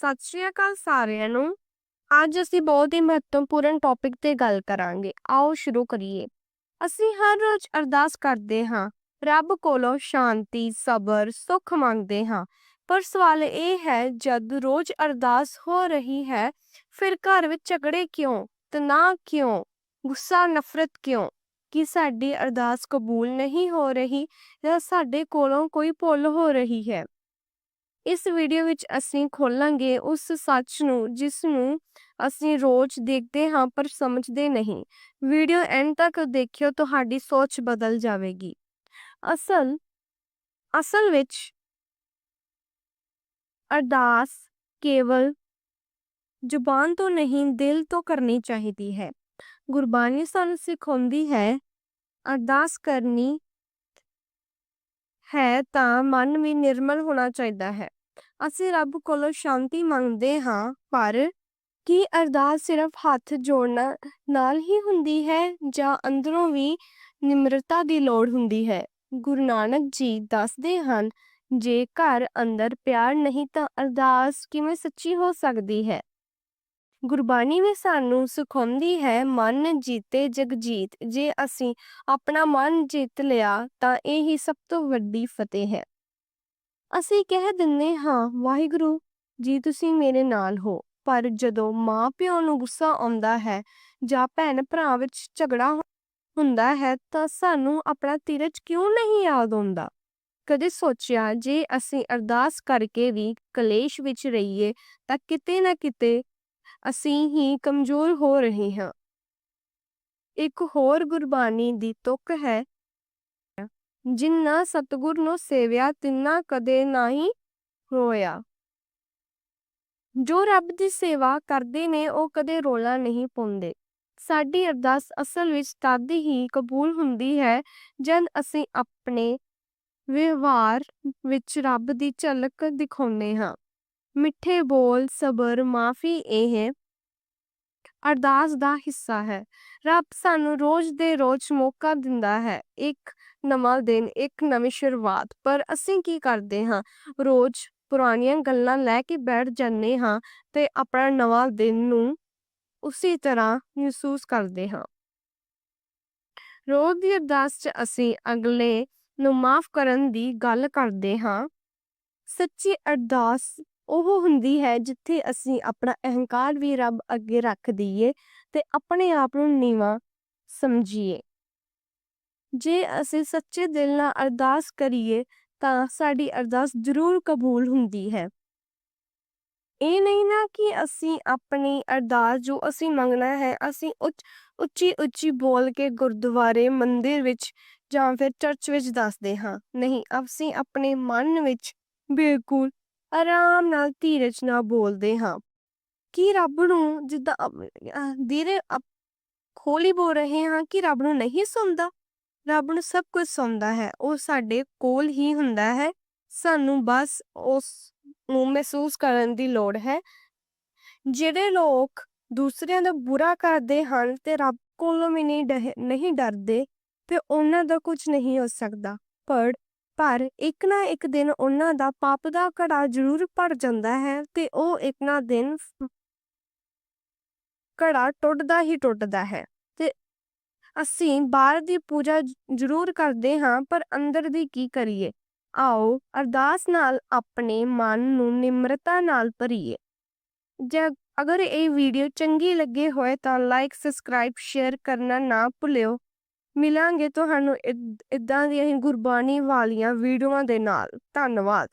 ਸਤਿ ਸ਼੍ਰੀ ਅਕਾਲ ਸਾਰਿਆਂ ਨੂੰ। ਅੱਜ ਅਸੀਂ ਬਹੁਤ ਹੀ ਮਹੱਤਵਪੂਰਨ ਟੌਪਿਕ ਤੇ ਗੱਲ ਕਰਾਂਗੇ। ਆਓ ਸ਼ੁਰੂ ਕਰੀਏ। ਅਸੀਂ ਹਰ ਰੋਜ਼ ਅਰਦਾਸ ਕਰਦੇ ਹਾਂ, ਰੱਬ ਕੋਲੋਂ ਸ਼ਾਂਤੀ, ਸਬਰ, ਸੁੱਖ ਮੰਗਦੇ ਹਾਂ। ਪਰ ਸਵਾਲ ਇਹ ਹੈ, ਜਦ ਰੋਜ਼ ਅਰਦਾਸ ਹੋ ਰਹੀ ਹੈ, ਫਿਰ ਘਰ ਵਿੱਚ ਝਗੜੇ ਕਿਉਂ? ਤਣਾਅ ਕਿਉਂ? ਗੁੱਸਾ, ਨਫ਼ਰਤ ਕਿਉਂ? ਕਿ ਸਾਡੀ ਅਰਦਾਸ ਕਬੂਲ ਨਹੀਂ ਹੋ ਰਹੀ ਜਾਂ ਸਾਡੇ ਕੋਲੋਂ ਕੋਈ ਭੁੱਲ ਹੋ ਰਹੀ ਹੈ? ਇਸ ਵੀਡੀਓ ਵਿੱਚ ਅਸੀਂ ਖੋਲਾਂਗੇ ਉਸ ਸੱਚ ਨੂੰ, ਜਿਸ ਨੂੰ ਅਸੀਂ ਰੋਜ਼ ਦੇਖਦੇ ਹਾਂ ਪਰ ਸਮਝਦੇ ਨਹੀਂ। ਵੀਡੀਓ ਐਂਡ ਤੱਕ ਦੇਖਿਓ, ਤੁਹਾਡੀ ਸੋਚ ਬਦਲ ਜਾਵੇਗੀ। ਅਸਲ ਅਸਲ ਵਿੱਚ ਅਰਦਾਸ ਕੇਵਲ ਜ਼ੁਬਾਨ ਤੋਂ ਨਹੀਂ, ਦਿਲ ਤੋਂ ਕਰਨੀ ਚਾਹੀਦੀ ਹੈ। ਗੁਰਬਾਣੀ ਸਾਨੂੰ ਸਿਖਾਉਂਦੀ ਹੈ, ਅਰਦਾਸ ਕਰਨੀ ਹੈ ਤਾਂ ਮਨ ਵੀ ਨਿਰਮਲ ਹੋਣਾ ਚਾਹੀਦਾ ਹੈ। ਅਸੀਂ ਰੱਬ ਕੋਲੋਂ ਸ਼ਾਂਤੀ ਮੰਗਦੇ ਹਾਂ, ਪਰ ਕੀ ਅਰਦਾਸ ਸਿਰਫ ਹੱਥ ਜੋੜਨਾ ਨਾਲ ਹੀ ਹੁੰਦੀ ਹੈ ਜਾਂ ਅੰਦਰੋਂ ਵੀ ਨਿਮਰਤਾ ਦੀ ਲੋੜ ਹੁੰਦੀ ਹੈ? ਗੁਰੂ ਨਾਨਕ ਜੀ ਦੱਸਦੇ ਹਨ, ਜੇ ਘਰ ਅੰਦਰ ਪਿਆਰ ਨਹੀਂ ਤਾਂ ਅਰਦਾਸ ਕਿਵੇਂ ਸੱਚੀ ਹੋ ਸਕਦੀ ਹੈ? ਗੁਰਬਾਣੀ ਵੀ ਸਾਨੂੰ ਸਿਖਾਉਂਦੀ ਹੈ, ਮਨ ਜੀਤੇ ਜਗ ਜੀਤ ਜੇ ਅਸੀਂ ਆਪਣਾ ਮਨ ਜਿੱਤ ਲਿਆ, ਤਾਂ ਇਹ ਹੀ ਸਭ ਤੋਂ ਵੱਡੀ ਫਤਿਹ ਹੈ। ਅਸੀਂ ਕਹਿ ਦਿੰਨੇ ਹਾਂ, ਵਾਹਿਗੁਰੂ ਜੀ, ਤੁਸੀਂ ਮੇਰੇ ਨਾਲ ਹੋ। ਪਰ ਜਦੋਂ ਮਾਂ ਪਿਓ ਨੂੰ ਗੁੱਸਾ ਆਉਂਦਾ ਹੈ ਜਾਂ ਭੈਣ ਭਰਾ ਵਿੱਚ ਝਗੜਾ ਹੁੰਦਾ ਹੈ, ਤਾਂ ਸਾਨੂੰ ਆਪਣਾ ਧੀਰਜ ਕਿਉਂ ਨਹੀਂ ਯਾਦ ਆਉਂਦਾ? ਕਦੇ ਸੋਚਿਆ, ਜੇ ਅਸੀਂ ਅਰਦਾਸ ਕਰਕੇ ਵੀ ਕਲੇਸ਼ ਵਿੱਚ ਰਹੀਏ, ਤਾਂ ਕਿਤੇ ਨਾ ਕਿਤੇ ਅਸੀਂ ਹੀ ਕਮਜ਼ੋਰ ਹੋ ਰਹੇ ਹਾਂ। ਇੱਕ ਹੋਰ ਗੁਰਬਾਣੀ ਦੀ ਤੁਕ ਹੈ, ਜਿੰਨਾ ਸਤਗੁਰ ਨੂੰ ਸੇਵਿਆ ਤਿੰਨਾ ਕਦੇ ਨਹੀਂ ਰੋਇਆ। ਜੋ ਰੱਬ ਦੀ ਸੇਵਾ ਕਰਦੇ ਨੇ, ਉਹ ਕਦੇ ਰੋਲਾ ਨਹੀਂ ਪਾਉਂਦੇ। ਸਾਡੀ ਅਰਦਾਸ ਅਸਲ ਵਿੱਚ ਤਦ ਹੀ ਕਬੂਲ ਹੁੰਦੀ ਹੈ, ਜਦ ਅਸੀਂ ਆਪਣੇ ਵਿਵਹਾਰ ਵਿੱਚ ਰੱਬ ਦੀ ਝਲਕ ਦਿਖਾਉਂਦੇ ਹਾਂ। ਮਿੱਠੇ ਬੋਲ, ਸਬਰ, ਮਾਫੀ ਇਹ ਅਰਦਾਸ ਦਾ ਹਿੱਸਾ ਹੈ। ਰੱਬ ਸਾਨੂੰ ਰੋਜ਼ ਦੇ ਰੋਜ਼ ਮੌਕਾ ਦਿੰਦਾ ਹੈ। ਇੱਕ ਨਵਾਂ ਦਿਨ, ਇੱਕ ਨਵੀਂ ਸ਼ੁਰੂਆਤ। ਪਰ ਅਸੀਂ ਕੀ ਕਰਦੇ ਹਾਂ? ਰੋਜ਼ ਪੁਰਾਣੀਆਂ ਗੱਲਾਂ ਲੈ ਕੇ ਬੈਠ ਜਾਂਦੇ ਹਾਂ ਤੇ ਆਪਣਾ ਨਵਾਂ ਦਿਨ ਨੂੰ ਉਸੇ ਤਰ੍ਹਾਂ ਮਹਿਸੂਸ ਕਰਦੇ ਹਾਂ। ਰੋਜ਼ ਦੀ ਅਰਦਾਸ 'ਚ ਅਸੀਂ ਅਗਲੇ ਨੂੰ ਮਾਫ ਕਰਨ ਦੀ ਗੱਲ ਕਰਦੇ ਹਾਂ। ਸੱਚੀ ਅਰਦਾਸ ਉਹ ਹੁੰਦੀ ਹੈ ਜਿੱਥੇ ਅਸੀਂ ਆਪਣਾ ਅਹੰਕਾਰ ਵੀ ਰੱਬ ਅੱਗੇ ਰੱਖ ਦਈਏ ਤੇ ਆਪਣੇ ਆਪ ਨੂੰ ਨੀਵਾਂ ਸਮਝੀਏ। ਜੇ ਅਸੀਂ ਸੱਚੇ ਦਿਲ ਨਾਲ ਅਰਦਾਸ ਕਰੀਏ ਤਾਂ ਸਾਡੀ ਅਰਦਾਸ ਜ਼ਰੂਰ ਕਬੂਲ ਹੁੰਦੀ ਹੈ। ਇਹ ਨਹੀਂ ਨਾ ਕਿ ਅਸੀਂ ਆਪਣੀ ਅਰਦਾਸ ਜੋ ਅਸੀਂ ਮੰਗਣਾ ਹੈ, ਅਸੀਂ ਉੱਚੀ ਉੱਚੀ ਬੋਲ ਕੇ ਗੁਰਦੁਆਰੇ, ਮੰਦਿਰ ਵਿੱਚ ਜਾਂ ਫਿਰ ਚਰਚ ਵਿੱਚ ਦੱਸਦੇ ਹਾਂ। ਨਹੀਂ, ਅਸੀਂ ਆਪਣੇ ਮਨ ਵਿੱਚ ਬਿਲਕੁਲ ਆਰਾਮ ਨਾਲ ਧੀਰਜ ਨਾਲ ਬੋਲਦੇ ਹਾਂ। ਕਿ ਰੱਬ ਨੂੰ ਜਿੱਦਾਂ ਧੀਰੇ ਖੋਲੀ ਬੋਲ ਰਹੇ ਹਾਂ ਕਿ ਰੱਬ ਨੂੰ ਨਹੀਂ ਸੁਣਦਾ। ਰੱਬ ਨੂੰ ਸਭ ਕੁਝ ਸੁਣਦਾ ਹੈ। ਉਹ ਸਾਡੇ ਕੋਲ ਹੀ ਹੁੰਦਾ ਹੈ। ਸਾਨੂੰ ਬਸ ਉਸ ਨੂੰ ਮਹਿਸੂਸ ਕਰਨ ਦੀ ਲੋੜ ਹੈ। ਜਿਹੜੇ ਲੋਕ ਦੂਸਰਿਆਂ ਦਾ ਬੁਰਾ ਕਰਦੇ ਹਨ ਤੇ ਰੱਬ ਕੋਲੋਂ ਵੀ ਨਹੀਂ ਨਹੀਂ ਡਰਦੇ, ਤੇ ਉਹਨਾਂ ਦਾ ਕੁਝ ਨਹੀਂ ਹੋ ਸਕਦਾ। ਪਰ ਪਰ ਇੱਕ ਨਾ ਇੱਕ ਦਿਨ ਉਹਨਾਂ ਦਾ ਪਾਪ ਦਾ ਘੜਾ ਜ਼ਰੂਰ ਭਰ ਜਾਂਦਾ ਹੈ ਤੇ ਉਹ ਇੱਕ ਨਾ ਦਿਨ ਘੜਾ ਟੁੱਟਦਾ ਹੀ ਟੁੱਟਦਾ ਹੈ। ਤੇ ਅਸੀਂ ਬਾਹਰ ਦੀ ਪੂਜਾ ਜ਼ਰੂਰ ਕਰਦੇ ਹਾਂ, ਪਰ ਅੰਦਰ ਦੀ ਕੀ ਕਰੀਏ? ਆਓ, ਅਰਦਾਸ ਨਾਲ ਆਪਣੇ ਮਨ ਨੂੰ ਨਿਮਰਤਾ ਨਾਲ ਭਰੀਏ। ਜੇ ਅਗਰ ਇਹ ਵੀਡੀਓ ਚੰਗੀ ਲੱਗੇ ਹੋਏ ਤਾਂ ਲਾਈਕ ਸਬਸਕ੍ਰਾਈਬ ਸ਼ੇਅਰ ਕਰਨਾ ਨਾ ਭੁੱਲਿਓ। ਮਿਲਾਂਗੇ ਤੁਹਾਨੂੰ ਇਦਾਂ ਦੀਆਂ ਹੀ ਗੁਰਬਾਣੀ ਵਾਲੀਆਂ ਵੀਡੀਓਆਂ ਦੇ ਨਾਲ। ਧੰਨਵਾਦ।